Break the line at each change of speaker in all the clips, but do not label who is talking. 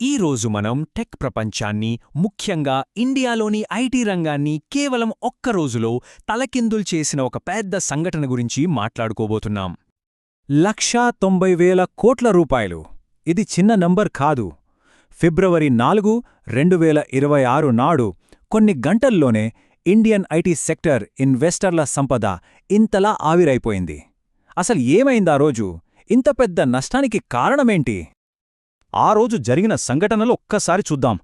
ఈ రోజు మనం టెక్ ప్రపంచాన్ని ముఖ్యంగా ఇండియాలోని ఐటీ రంగాన్ని కేవలం ఒక్క రోజులో తలకిందులు చేసిన ఒక పెద్ద సంఘటన గురించి మాట్లాడుకోబోతున్నాం.
లక్షా తొంభై వేల కోట్ల రూపాయలు. ఇది చిన్న నంబర్ కాదు. ఫిబ్రవరి నాలుగు రెండు వేల ఇరవై ఆరు నాడు కొన్ని గంటల్లోనే ఇండియన్ ఐటీ సెక్టర్ ఇన్వెస్టర్ల సంపద ఇంతలా ఆవిరైపోయింది. అసలు ఏమైందా రోజు? ఇంత పెద్ద నష్టానికి కారణమేంటి? ఆ రోజు జరిగిన సంఘటనలు ఒక్కసారి చూద్దాం.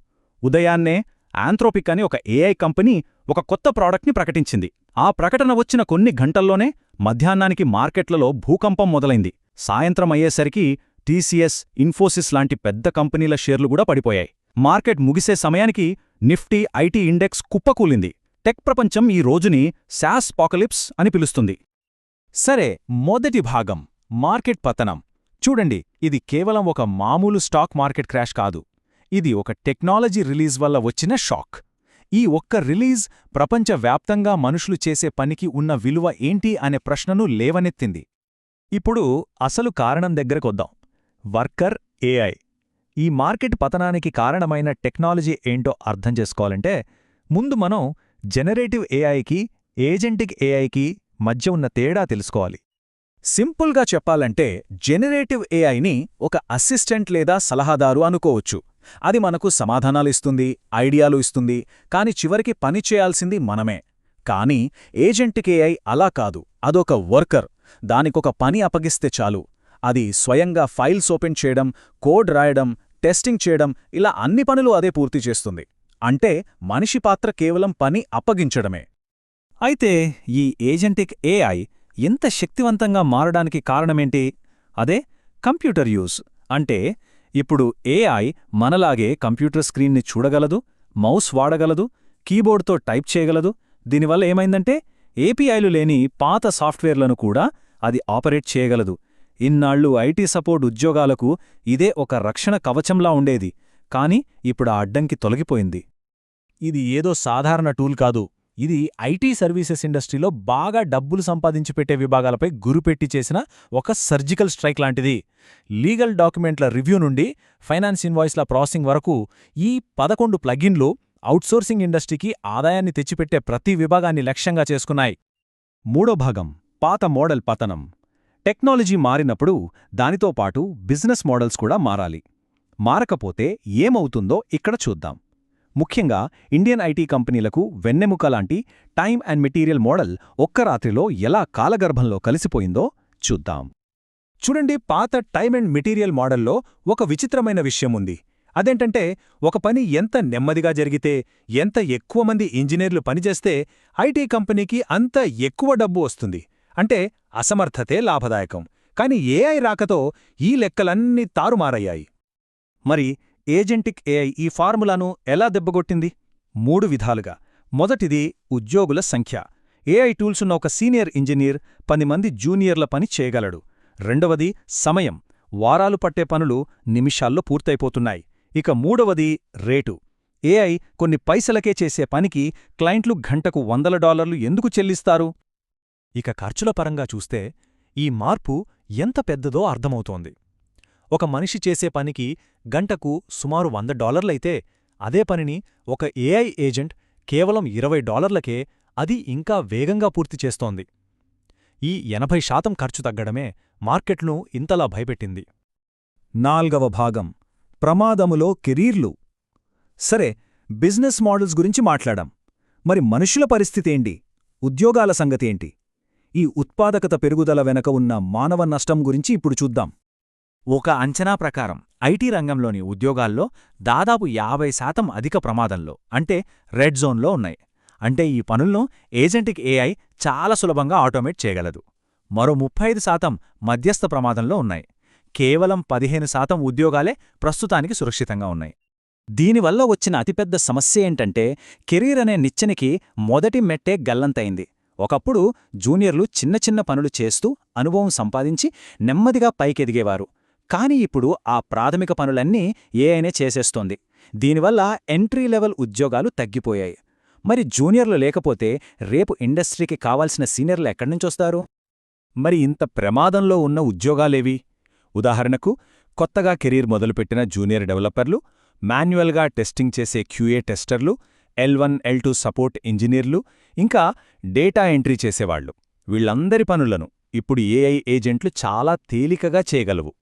ఉదయాన్నే ఆంథ్రోపిక్ అని ఒక ఏఐ కంపెనీ ఒక కొత్త ప్రాడక్ట్ని ప్రకటించింది. ఆ ప్రకటన వచ్చిన కొన్ని గంటల్లోనే మధ్యాహ్నానికి మార్కెట్లలో భూకంపం మొదలైంది. సాయంత్రం అయ్యేసరికి టీసీఎస్ ఇన్ఫోసిస్ లాంటి పెద్ద కంపెనీల షేర్లు కూడా పడిపోయాయి. మార్కెట్ ముగిసే సమయానికి నిఫ్టీ ఐటీ ఇండెక్స్ కుప్పకూలింది. టెక్ ప్రపంచం ఈ రోజుని శాస్ పాకలిప్స్ అని పిలుస్తుంది. సరే మొదటి భాగం మార్కెట్ పతనం. చూడండి ఇది కేవలం ఒక మామూలు స్టాక్ మార్కెట్ క్రాష్ కాదు. ఇది ఒక టెక్నాలజీ రిలీజ్ వల్ల వచ్చిన షాక్. ఈ ఒక్క రిలీజ్ ప్రపంచవ్యాప్తంగా మనుషులు చేసే పనికి ఉన్న విలువ ఏంటి అనే ప్రశ్నను లేవనెత్తింది. ఇప్పుడు అసలు కారణం దగ్గరకొద్దాం వర్కర్ ఏఐ. ఈ మార్కెట్ పతనానికి కారణమైన టెక్నాలజీ ఏంటో అర్థం చేసుకోవాలంటే ముందు మనం జనరేటివ్ ఏఐకి ఏజెంటిక్ ఏఐకి మధ్య ఉన్న తేడా తెలుసుకోవాలి. సింపుల్గా చెప్పాలంటే జెనరేటివ్ ఏఐని ఒక అసిస్టెంట్ లేదా సలహాదారు అనుకోవచ్చు. అది మనకు సమాధానాలిస్తుంది ఐడియాలు ఇస్తుంది కాని చివరికి పని చేయాల్సింది మనమే. కానీ ఏజెంటిక్ ఏఐ అలా కాదు అదొక వర్కర్. దానికొక పని అప్పగిస్తే చాలు. అది స్వయంగా ఫైల్స్ ఓపెన్ చేయడం కోడ్ రాయడం టెస్టింగ్ చేయడం ఇలా అన్ని పనులు అదే పూర్తి చేస్తుంది. అంటే మనిషి పాత్ర కేవలం పని అప్పగించడమే. అయితే ఈ ఏజెంటిక్ ఏఐ ఎంత శక్తివంతంగా మారడానికి కారణమేంటి? అదే కంప్యూటర్ యూజ్. అంటే ఇప్పుడు ఏఐ మనలాగే కంప్యూటర్ స్క్రీన్ని చూడగలదు మౌస్ వాడగలదు కీబోర్డ్తో టైప్ చేయగలదు. దీనివల్ల ఏమైందంటే ఏపీఐలు లేని పాత సాఫ్ట్వేర్లను కూడా అది ఆపరేట్ చేయగలదు. ఇన్నాళ్ళు ఐటీ సపోర్ట్ ఉద్యోగాలకు ఇదే ఒక రక్షణ కవచంలా ఉండేది. కాని ఇప్పుడు ఆ అడ్డంకి తొలగిపోయింది. ఇది ఏదో సాధారణ టూల్ కాదు. ఇది ఐటీ సర్వీసెస్ ఇండస్ట్రీలో బాగా డబ్బులు సంపాదించి పెట్టే విభాగాలపై గురిపెట్టి చేసిన ఒక సర్జికల్ స్ట్రైక్ లాంటిది. లీగల్ డాక్యుమెంట్ల రివ్యూ నుండి ఫైనాన్స్ ఇన్వాయిస్ల ప్రాసెసింగ్ వరకు ఈ పదకొండు ప్లగిన్లు అవుట్సోర్సింగ్ ఇండస్ట్రీకి ఆదాయాన్ని తెచ్చిపెట్టే ప్రతి విభాగాన్ని లక్ష్యంగా చేసుకున్నాయి. మూడో భాగం పాత మోడల్ పతనం. టెక్నాలజీ మారినప్పుడు దానితో పాటు బిజినెస్ మోడల్స్ కూడా మారాలి. మారకపోతే ఏమవుతుందో ఇక్కడ చూద్దాం. ముఖ్యంగా ఇండియన్ ఐటీ కంపెనీలకు వెన్నెముక లాంటి టైమ్ అండ్ మెటీరియల్ మోడల్ ఒక్క రాత్రిలో ఎలా కాలగర్భంలో కలిసిపోయిందో చూద్దాం. చూడండి పాత టైమ్ అండ్ మెటీరియల్ మోడల్లో ఒక విచిత్రమైన విషయముంది అదేంటంటే ఒక పని ఎంత నెమ్మదిగా జరిగితే ఎంత ఎక్కువ మంది ఇంజనీర్లు పనిచేస్తే ఐటీ కంపెనీకి అంత ఎక్కువ డబ్బు వస్తుంది. అంటే అసమర్థతే లాభదాయకం. కాని ఏఐ రాకతో ఈ లెక్కలన్నీ తారుమారయ్యాయి. మరి ఏజెంటిక్ ఏఐ ఈ ఫార్ములాను ఎలా దెబ్బగొట్టింది? మూడు విధాలుగా. మొదటిది ఉద్యోగుల సంఖ్య. ఏఐ టూల్సున్న ఒక సీనియర్ ఇంజనీర్ పది మంది జూనియర్ల పని చేయగలడు. రెండవది సమయం. వారాలు పట్టే పనులు నిమిషాల్లో పూర్తయిపోతున్నాయి. ఇక మూడవది రేటు. ఏఐ కొన్ని పైసలకే చేసే పనికి క్లయింట్లు గంటకు వందల డాలర్లు ఎందుకు చెల్లిస్తారు? ఇక ఖర్చుల పరంగా చూస్తే ఈ మార్పు ఎంత పెద్దదో అర్థమవుతోంది. ఒక మనిషి చేసే పనికి గంటకు సుమారు వంద డాలర్లైతే అదే పనిని ఒక ఏఐ ఏజెంట్ కేవలం ఇరవై డాలర్లకే అది ఇంకా వేగంగా పూర్తి చేస్తోంది. ఈ ఎనభై శాతం ఖర్చు తగ్గడమే మార్కెట్ను ఇంతలా భయపెట్టింది. నాల్గవ భాగం ప్రమాదములో కెరీర్లు. సరే బిజినెస్ మోడల్స్ గురించి మాట్లాడాం. మరి మనుషుల పరిస్థితేంటి ఉద్యోగాల సంగతేంటి ఈ ఉత్పాదకత పెరుగుదల వెనక ఉన్న మానవ నష్టం గురించి ఇప్పుడు చూద్దాం. ఒక అంచనా ప్రకారం ఐటీ రంగంలోని ఉద్యోగాల్లో దాదాపు యాభై శాతం అధిక ప్రమాదంలో అంటే రెడ్ జోన్లో ఉన్నాయి. అంటే ఈ పనులను ఏజెంటిక్ ఏఐ చాలా సులభంగా ఆటోమేట్ చేయగలదు. మరో ముప్పై శాతం మధ్యస్థ ప్రమాదంలో ఉన్నాయి. కేవలం పదిహేను శాతం ఉద్యోగాలే ప్రస్తుతానికి సురక్షితంగా ఉన్నాయి. దీనివల్ల వచ్చిన అతిపెద్ద సమస్య ఏంటంటే కెరీర్ అనే నిచ్చెనికి మొదటి మెట్టే గల్లంతైంది. ఒకప్పుడు జూనియర్లు చిన్న చిన్న పనులు చేస్తూ అనుభవం సంపాదించి నెమ్మదిగా పైకెదిగేవారు. కాని ఇప్పుడు ఆ ప్రాథమిక పనులన్నీ ఏఐనే చేసేస్తోంది. దీనివల్ల ఎంట్రీ లెవెల్ ఉద్యోగాలు తగ్గిపోయాయి. మరి జూనియర్లు లేకపోతే రేపు ఇండస్ట్రీకి కావాల్సిన సీనియర్లు ఎక్కడ్నుంచొస్తారు మరి ఇంత ప్రమాదంలో ఉన్న ఉద్యోగాలేవి? ఉదాహరణకు కొత్తగా కెరీర్ మొదలుపెట్టిన జూనియర్ డెవలపర్లు మాన్యువల్గా టెస్టింగ్ చేసే QA టెస్టర్లు L one L two support ఇంజనీర్లు ఇంకా డేటా ఎంట్రీ చేసేవాళ్ళు వీళ్ళందరి పనులను ఇప్పుడు ఏఐ ఏజెంట్లు చాలా తేలికగా చేయగలవు.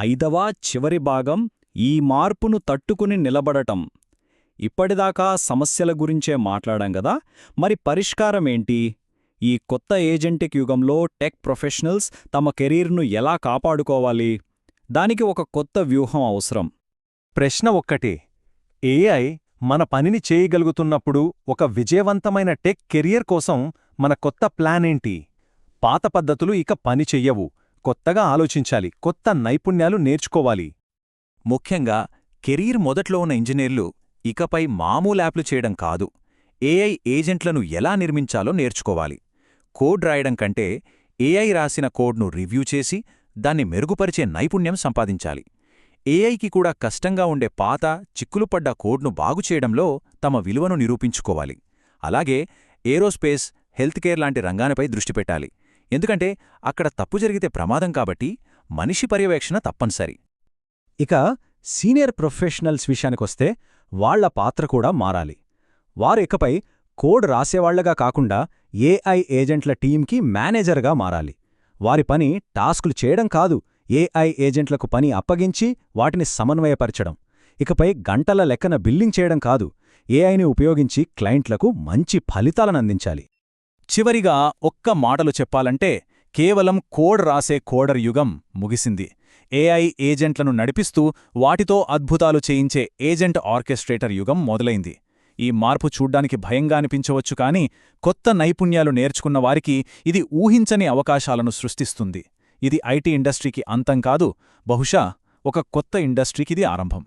ఐదవ చివరి భాగం ఈ మార్పును తట్టుకుని నిలబడటం. ఇప్పటిదాకా సమస్యల గురించే మాట్లాడాం గదా. మరి పరిష్కారమేంటి ఈ కొత్త ఏజెంటిక్ యుగంలో టెక్ ప్రొఫెషనల్స్ తమ కెరీర్ను ఎలా కాపాడుకోవాలి? దానికి ఒక కొత్త వ్యూహం అవసరం.
ప్రశ్న ఒక్కటే. ఏఐ మన పనిని చేయగలుగుతున్నప్పుడు ఒక విజయవంతమైన టెక్ కెరియర్ కోసం మన కొత్త ప్లానేంటి పాత పద్ధతులు ఇక పని చెయ్యవు. కొత్తగా ఆలోచించాలి కొత్త నైపుణ్యాలు నేర్చుకోవాలి. ముఖ్యంగా కెరీర్ మొదట్లో ఉన్న ఇంజనీర్లు ఇకపై మామూలు యాప్లు చేయడం కాదు ఏఐ ఏజెంట్లను ఎలా నిర్మించాలో నేర్చుకోవాలి. కోడ్ రాయడం కంటే ఏఐ రాసిన కోడ్ను రివ్యూ చేసి దాన్ని మెరుగుపరిచే నైపుణ్యం సంపాదించాలి. ఏఐకి కూడా కష్టంగా ఉండే పాత చిక్కులుపడ్డ కోడ్ను బాగుచేయడంలో తమ విలువను నిరూపించుకోవాలి. అలాగే ఏరోస్పేస్ హెల్త్ కేర్ లాంటి రంగానపై దృష్టి పెట్టాలి. ఎందుకంటే అక్కడ తప్పు జరిగితే ప్రమాదం కాబట్టి మనిషి పర్యవేక్షణ తప్పనిసరి.
ఇక సీనియర్ ప్రొఫెషనల్స్ విషయానికొస్తే వాళ్ళ పాత్ర కూడా మారాలి. వారు ఇకపై కోడ్ రాసేవాళ్ళగా కాకుండా ఏఐ ఏజెంట్ల టీంకి మేనేజర్గా మారాలి. వారి పని టాస్కులు చేయడం కాదు ఏఐ ఏజెంట్లకు పని అప్పగించి వాటిని సమన్వయపరచడం. ఇకపై గంటల లెక్కన బిల్లింగ్ చేయడం కాదు ఏఐని ఉపయోగించి క్లయింట్లకు మంచి ఫలితాలనందించాలి
చివరిగా ఒక్క మాటలు చెప్పాలంటే కేవలం కోడ్ రాసే కోడర్ యుగం ముగిసింది. ఏఐ ఏజెంట్లను నడిపిస్తూ వాటితో అద్భుతాలు చేయించే ఏజెంట్ ఆర్కెస్ట్రేటర్ యుగం మొదలైంది. ఈ మార్పు చూడ్డానికి భయంగా అనిపించవచ్చు కానీ కొత్త నైపుణ్యాలు నేర్చుకున్న వారికి ఇది ఊహించని అవకాశాలను సృష్టిస్తుంది. ఇది ఐటీ ఇండస్ట్రీకి అంతం కాదు బహుశా ఒక కొత్త ఇండస్ట్రీకిది ఆరంభం.